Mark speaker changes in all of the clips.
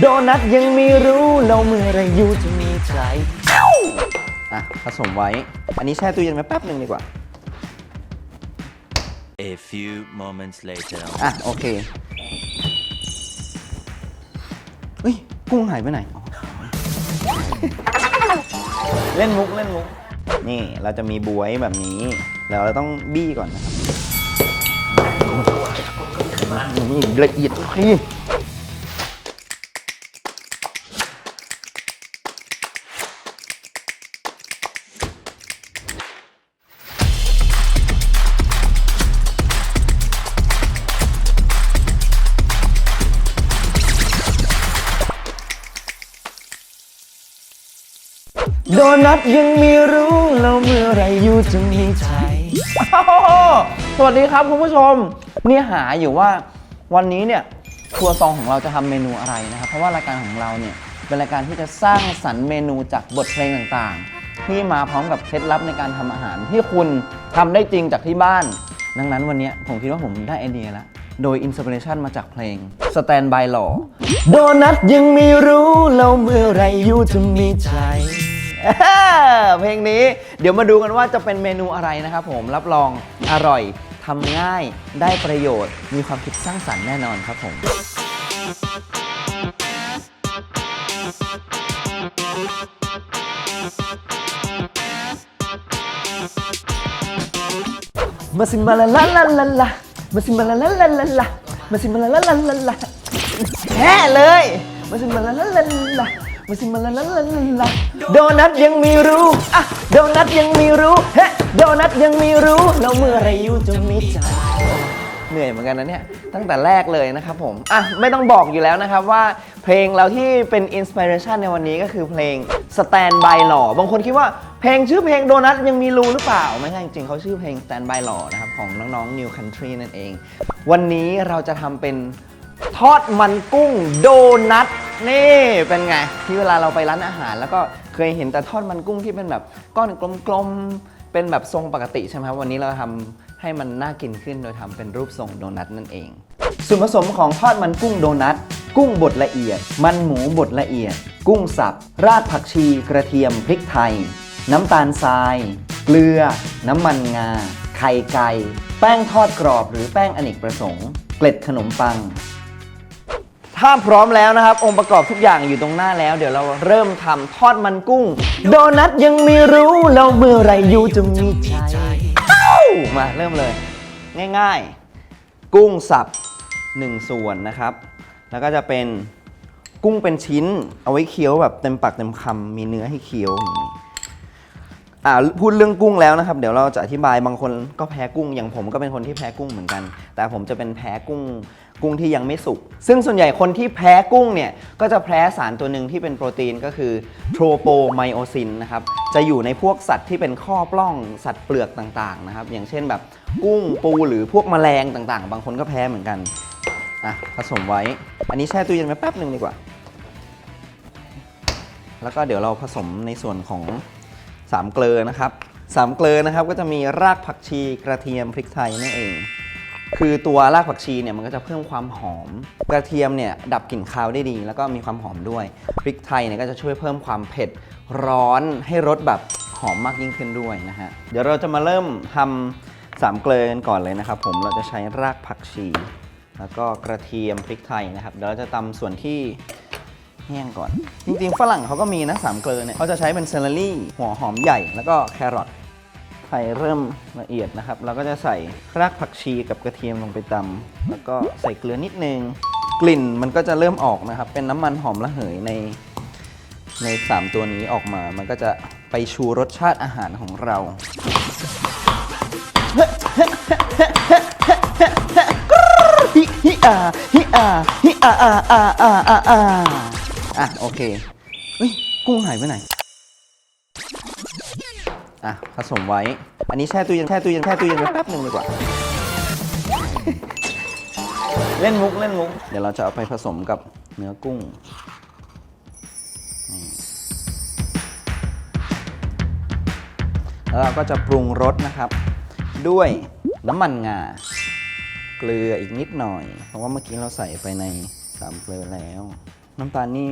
Speaker 1: โดนัทยังไม่รู้เราเมื่อไรอยู่จะมีใจอะผสมไว้ อันนี้แช่ตู้เย็นไว้แป๊บหนึ่งดีกว่า
Speaker 2: A few moments later.
Speaker 1: อะ โอเคเฮ้ย กุ้งหายไปไหนอ๋อเล่นมุกเล่นมุก นี่เราจะมีบวยแบบนี้ แล้วเราต้องบี้ก่อนนะครับนี่ละเอียดพี่ โดนัทยังไม่รู้เราเมื่อไรอยู่จะมีใจ สวัสดีครับคุณผู้ชม เนี่หาอยู่ว่าวันนี้เนี่ยครัวซองของเราจะทำเมนูอะไรนะครับ เพราะว่ารายการของเราเนี่ยเป็นรายการที่จะสร้างสรรค์เมนูจากบทเพลงต่างๆ ที่มาพร้อมกับเคล็ดลับในการทำอาหารที่คุณทำได้จริงจากที่บ้าน ดังนั้นวันนี้ผมคิดว่าผมได้ไอเดียแล้ว โดยอินสปิเรชันมาจากเพลง Stand by Law โดนัทยังไม่รู้เราเมื่อไรอยู่จะมีใจ เพลงนี้เดี๋ยวมาดูกันว่าจะเป็นเมนูอะไรนะครับผมรับรองอร่อยทำง่ายได้ประโยชน์ มีความคิดสร้างสรรค์แน่นอนครับผมมาสิมาลาลาลาลาลามาสิมาลาลาลาลาลามาสิมาลาลาลาลาลาแฮ่เลยมาสิมาลาลาลาลามาสิมาลาลาลาลา โดนัทยังม่รู้อะโดนัทยังม่รู้เฮ้โดนัทยังม่รู้แล้วเมื่อไรอยู่จะมีใจเหนื่อยเหมือนกันนะเนี่ยตั้งแต่แรกเลยนะครับผมอะไม่ต้องบอกอยู่แล้วนะครับว่าเพลงเราที่เป็นอินสปิเรชันในวันนี้ก็คือเพลง Stand by Law บางคนคิดว่าเพลงชื่อเพลงโดนัทยังมีรูหรือเปล่า ไม่ใช่จริงๆเขาชื่อเพลง Stand by Law นะครับของน้องๆ New Country นั่นเอง วันนี้เราจะทำเป็นทอดมันกุ้งโดนัทนี่เป็นไงที่เวลาเราไปร้านอาหารแล้วก็ ยเห็นแต่ทอดมันกุ้งที่เป็นแบบก้อนกลมๆ เป็นแบบทรงปกติใช่ไหมครับ วันนี้เราทำให้มันน่ากินขึ้นโดยทำเป็นรูปทรงโดนัทนั่นเอง ส่วนผสมของทอดมันกุ้งโดนัท กุ้งบดละเอียด มันหมูบดละเอียด กุ้งสับ รากผักชี กระเทียม พริกไทย น้ำตาลทราย เกลือ น้ำมันงา ไข่ไก่ แป้งทอดกรอบหรือแป้งอเนกประสงค์ เกล็ดขนมปัง ถ้าพร้อมแล้วนะครับ องค์ประกอบทุกอย่างอยู่ตรงหน้าแล้ว เดี๋ยวเราเริ่มทำทอดมันกุ้ง โดนัทยังไม่รู้แล้วเมื่อไหรอยู่จะมีใจอ้ามาเริ่มเลย ง่ายๆ กุ้งสับ1ส่วนนะครับ แล้วก็จะเป็นกุ้งเป็นชิ้น เอาไว้เคี้ยวแบบเต็มปากเต็มคำมีเนื้อให้เคี้ยวอย่างนี้ อ่าพูดเรื่องกุ้งแล้วนะครับ เดี๋ยวเราจะอธิบายบางคนก็แพ้กุ้งอย่างผมก็เป็นคนที่แพ้กุ้งเหมือนกัน แต่ผมจะเป็นแพ้กุ้งกุ้งที่ยังไม่สุก ซึ่งส่วนใหญ่คนที่แพ้กุ้งเนี่ยก็จะแพ้สารตัวหนึ่งที่เป็นโปรตีนก็คือโทรโปไมโอซินนะครับ จะอยู่ในพวกสัตว์ที่เป็นข้อปล้องสัตว์เปลือกต่างๆนะครับ อย่างเช่นแบบกุ้งปูหรือพวกแมลงต่างๆ บางคนก็แพ้เหมือนกัน อะผสมไว้ อันนี้แช่ตู้เย็นไว้แป๊บหนึ่งดีกว่า แล้วก็เดี๋ยวเราผสมในส่วนของ สามเกลือนะครับสามเกลือนะครับก็จะมีรากผักชีกระเทียมพริกไทยนั่นเอง คือตัวรากผักชีเนี่ยมันก็จะเพิ่มความหอม กระเทียมเนี่ยดับกลิ่นคาวได้ดี แล้วก็มีความหอมด้วย พริกไทยเนี่ยก็จะช่วยเพิ่มความเผ็ดร้อนให้รสแบบหอมมากยิ่งขึ้นด้วยนะฮะ เดี๋ยวเราจะมาเริ่มทำสามเกลือกันก่อนเลยนะครับ ผมเราจะใช้รากผักชี แล้วก็กระเทียมพริกไทยนะครับเดี๋ยวเราจะตำส่วนที่ แห้งก่อน จริงๆ ฝรั่งเขาก็มีนะสามเกลือเนี่ยเขาจะใช้เป็นเซลลรี่ หัวหอมใหญ่แล้วก็แครอทไข่เริ่มละเอียดนะครับ เราก็จะใส่รากผักชีกับกระเทียมลงไปตำแล้วก็ใส่เกลือนิดนึง กลิ่นมันก็จะเริ่มออกนะครับ เป็นน้ำมันหอมระเหยในใน 3 ตัวนี้ออกมา มันก็จะไปชูรสชาติอาหารของเรา ฮิฮิอาฮิอาฮิอาอาอาอาอา อะโอเคเฮ้ยกุ้งหายไปไหน อะผสมไว้ อันนี้แช่ตู้เย็นแช่ตู้เย็นแช่ตู้เย็นไว้แป๊บหนึ่งดีกว่า เล่นมุกเล่นมุก เดี๋ยวเราจะเอาไปผสมกับเนื้อกุ้งแล้วเราก็จะปรุงรสนะครับ ด้วยน้ำมันงา เกลืออีกนิดหน่อย เพราะว่าเมื่อกี้เราใส่ไปในสามเกลือแล้ว น้ำตาลนี่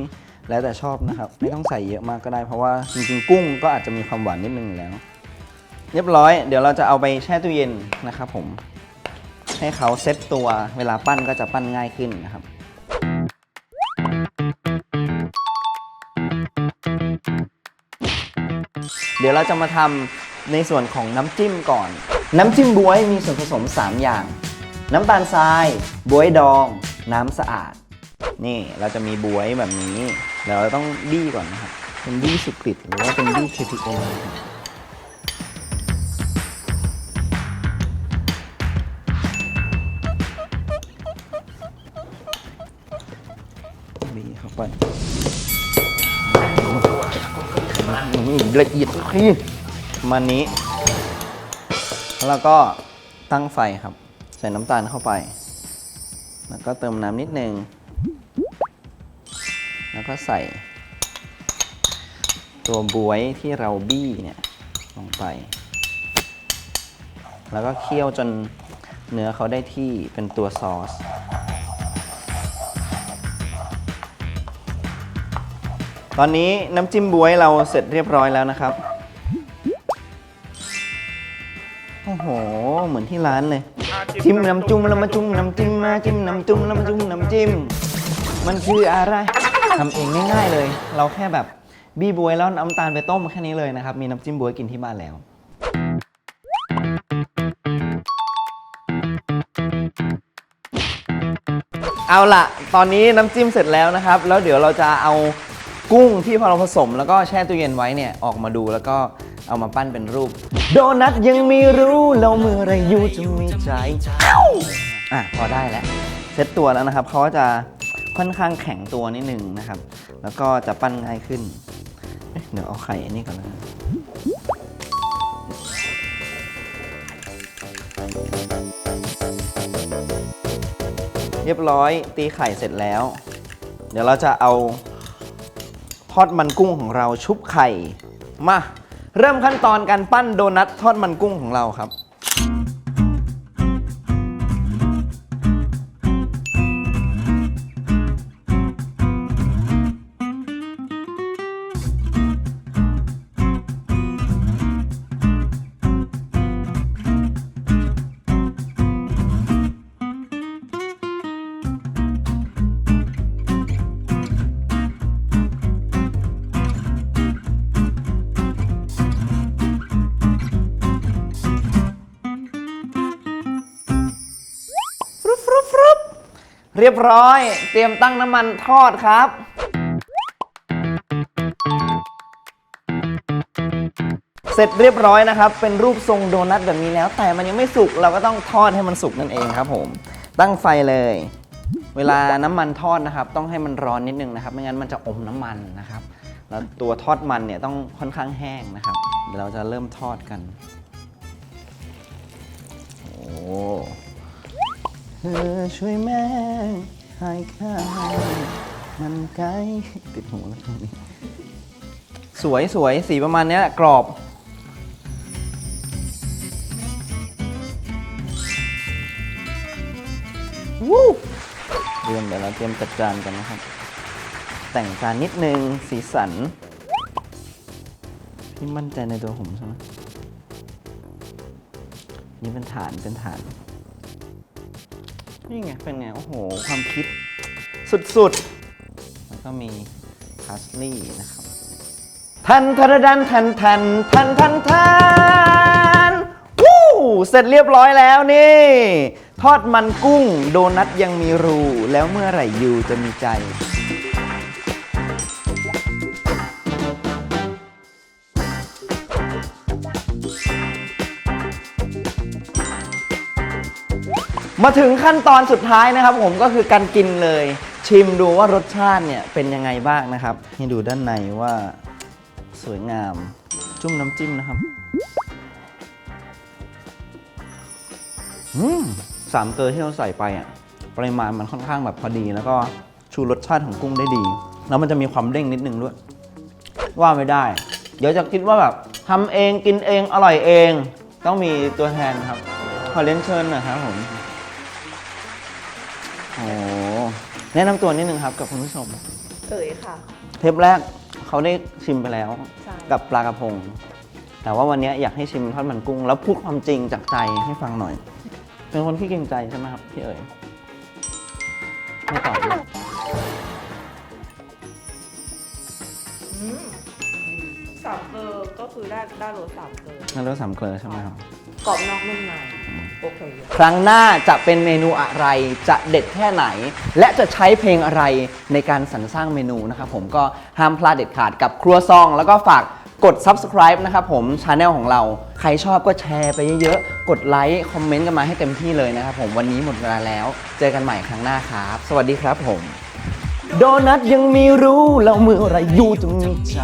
Speaker 1: แล้วแต่ชอบนะครับ ไม่ต้องใส่เยอะมากก็ได้ เพราะว่าจริงๆ กุ้งก็อาจจะมีความหวานนิดนึงอยู่แล้ว เรียบร้อยเดี๋ยวเราจะเอาไปแช่ตู้เย็นนะครับผม ให้เขาเซ็ตตัวเวลาปั้นก็จะปั้นง่ายขึ้นนะครับเดี๋ยวเราจะมาทำในส่วนของน้ำจิ้มก่อน น้ำจิ้มบวยมีส่วนผสม 3 อย่าง น้ำตาลทรายบวยดอง น้ำสะอาด นี่เราจะมีบวยแบบนี้เดี๋ยวเราต้องบี้ก่อนนะครับ เป็นบี้สุกริตหรือว่าเป็นบี้ KPN นะครับบี้เข้าไปนี่ละเอียดพี่มันนี้ แล้วก็ตั้งไฟครับ ใส่น้ำตาลเข้าไป แล้วก็เติมน้ำนิดนึง ก็ใส่ ตัวบวยที่เราบี้เนี่ยลงไป แล้วก็เคี่ยวจนเนื้อเขาได้ที่เป็นตัวซอสตอนนี้น้ำจิ้มบวยเราเสร็จเรียบร้อยแล้วนะครับ โอ้โห เหมือนที่ร้านเลย จิ้มน้ำจุ่มแล้วมาจุ่มน้ำจิ้มมาจิ้มน้ำจุ่มแล้วมาจุ่มน้ำจิ้ม มันคืออะไร ทำเองง่ายๆเลย เราแค่แบบบี้บวยแล้วน้ำตาลไปต้มแค่นี้เลยนะครับ มีน้ำจิ้มบวยกินที่บ้านแล้ว เอาล่ะตอนนี้น้ำจิ้มเสร็จแล้วนะครับ แล้วเดี๋ยวเราจะเอากุ้งที่พอเราผสม แล้วก็แช่ตู้เย็นไว้เนี่ยออกมาดูแล้วก็เอามาปั้นเป็นรูป โดนัทยังไม่รู้แล้วเมื่อไรยูจะมีใจอะพอได้แล้วเซ็ตตัวแล้วนะครับเขาก็จะ ค่อนข้างแข็งตัวนิดนึงนะครับ แล้วก็จะปั้นง่ายขึ้นเเดี๋ยวเอาไข่อันนี้ก่อนนะเรียบร้อยตีไข่เสร็จแล้ว เดี๋ยวเราจะเอาทอดมันกุ้งของเราชุบไข่ มา เริ่มขั้นตอนการปั้นโดนัททอดมันกุ้งของเราครับ เรียบร้อย เตรียมตั้งน้ำมันทอดครับ เสร็จเรียบร้อยนะครับ เป็นรูปทรงโดนัทแบบนี้แล้ว แต่มันยังไม่สุกเราก็ต้องทอดให้มันสุกนั่นเองครับ ผม ตั้งไฟเลย เวลาน้ำมันทอดนะครับ ต้องให้มันร้อนนิดนึงนะครับ ไม่งั้นมันจะอมน้ำมันนะครับ แล้วตัวทอดมันเนี่ยต้องค่อนข้างแห้งนะครับเดี๋ยวเราจะเริ่มทอดกันโอ้ เธอช่วยแม่ให้ข้ามันไกลติดหูแล้วตรงนี้ สวยสวยสีประมาณเนี้ยกรอบ วู้เตรียมเดี๋ยวเราเตรียมจัดจานกันนะครับ แต่งจานนิดนึงสีสันพี่มั่นใจในตัวผมใช่ไหมนี่เป็นฐานเป็นฐาน นี่ไงเป็นไง โอ้โห ความคิดสุดๆ แล้วก็มีพาสลี่นะครับ ทันทันดันทันทันทันทันทันวู้เสร็จเรียบร้อยแล้วนี่ ทอดมันกุ้งโดนัทยังมีรู แล้วเมื่อไหร่ยูจะมีใจ มาถึงขั้นตอนสุดท้ายนะครับ ผมก็คือการกินเลย ชิมดูว่ารสชาติเนี่ยเป็นยังไงบ้างนะครับ ให้ดูด้านในว่าสวยงาม จุ่มน้ำจิ้มนะครับอืมสามเกลือที่เราใส่ไปอะปริมาณมันค่อนข้างแบบพอดี แล้วก็ชูรสชาติของกุ้งได้ดี แล้วมันจะมีความเด้งนิดนึงด้วย ว่าไม่ได้ เดี๋ยวจะคิดว่าแบบทำเองกินเองอร่อยเอง ต้องมีตัวแทนครับ ขอเรียนเชิญนะครับผม แนะนำตัวนิดนึงครับกับคุณผู้ชม
Speaker 3: เอ๋ยค่ะ
Speaker 1: เทปแรกเขาได้ชิมไปแล้ว
Speaker 3: ใช่
Speaker 1: กับปลากระพง แต่ว่าวันนี้อยากให้ชิมทอดมันกุ้ง แล้วพูดความจริงจากใจให้ฟังหน่อย เป็นคนที่เกรงใจใช่ไหมครับพี่เอ๋ยไม่ตอบเลย
Speaker 3: สามเกลอก็คือได้ได้รสสามเกลอ
Speaker 1: นั่นรสสามเกลือใช่ไหมครับ
Speaker 3: กรอบนอกนุ่มในโอเค
Speaker 1: ครั้งหน้าจะเป็นเมนูอะไรจะเด็ดแค่ไหน และจะใช้เพลงอะไรในการสรรสร้างเมนูนะครับผมก็ห้ามพลาดเด็ดขาดกับครัวซอง แล้วก็ฝากกด subscribe นะครับผมช anel ของเรา ใครชอบก็แชร์ไปเยอะๆ กดไลค์คอมเมนต์กันมาให้เต็มที่เลยนะครับผมวันนี้หมดเวลาแล้ว เจอกันใหม่ครั้งหน้าครับ สวัสดีครับผม โดนัทยังมีรู้แล้วเมื่อไรยูจะมีใจ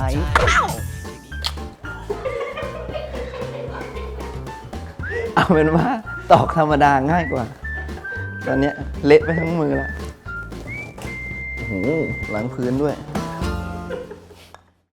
Speaker 1: เอาเป็นว่าตอกธรรมดาง่ายกว่า ตอนนี้เละไปทั้งมือแล้วโอ้โหล้างพื้นด้วย